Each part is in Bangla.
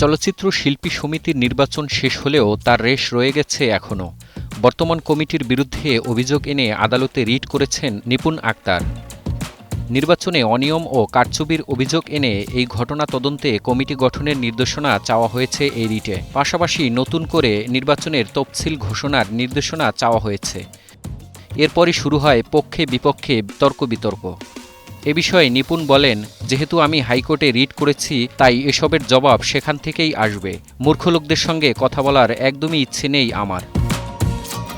চলচ্চিত্র শিল্পী সমিতির নির্বাচন শেষ হলেও তার রেশ রয়ে গেছে এখনও বর্তমান কমিটির বিরুদ্ধে অভিযোগ এনে আদালতে রিট করেছেন নিপুণ আক্তার। নির্বাচনে অনিয়ম ও কারচুবির অভিযোগ এনে এই ঘটনা তদন্তে কমিটি গঠনের নির্দেশনা চাওয়া হয়েছে এই রিটে। পাশাপাশি নতুন করে নির্বাচনের তফসিল ঘোষণার নির্দেশনা চাওয়া হয়েছে। এরপরই শুরু হয় পক্ষে বিপক্ষে তর্ক বিতর্ক এ বিষয়ে নিপুণ বলেন, যেহেতু আমি হাইকোর্টে রিট করেছি, তাই এসবের জবাব সেখান থেকেই আসবে। মূর্খ লোকদের সঙ্গে কথা বলার একদমই ইচ্ছে নেই আমার।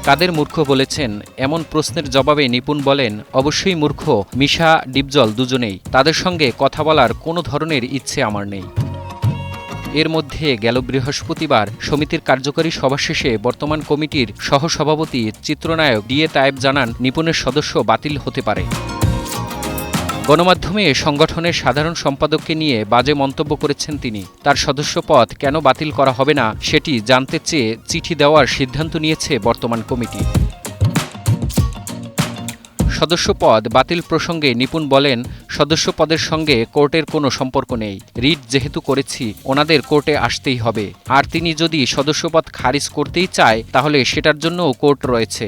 কাদের মূর্খ বলেছেন, এমন প্রশ্নের জবাবে নিপুণ বলেন, অবশ্যই মূর্খ, মিশা, ডিপজল দুজনেই। তাদের সঙ্গে কথা বলার কোনো ধরনের ইচ্ছে আমার নেই। এর মধ্যে গেল বৃহস্পতিবার সমিতির কার্যকরী সভা শেষে বর্তমান কমিটির সহসভাপতি চিত্রনায়ক ডিএ তায়েব জানান, নিপুণের সদস্য বাতিল হতে পারে। গণমাধ্যমে সংগঠনের সাধারণ সম্পাদককে নিয়ে বাজে মন্তব্য করেছেন তিনি। তার সদস্যপদ কেন বাতিল করা হবে না, সেটি জানতে চেয়ে চিঠি দেওয়ার সিদ্ধান্ত নিয়েছে বর্তমান কমিটি। সদস্যপদ বাতিল প্রসঙ্গে নিপুণ বলেন, সদস্যপদের সঙ্গে কোর্টের কোনো সম্পর্ক নেই। রিট যেহেতু করেছি, ওনাদের কোর্টে আসতেই হবে। আর তিনি যদি সদস্যপদ খারিজ করতেই চায়, তাহলে সেটার জন্যও কোর্ট রয়েছে।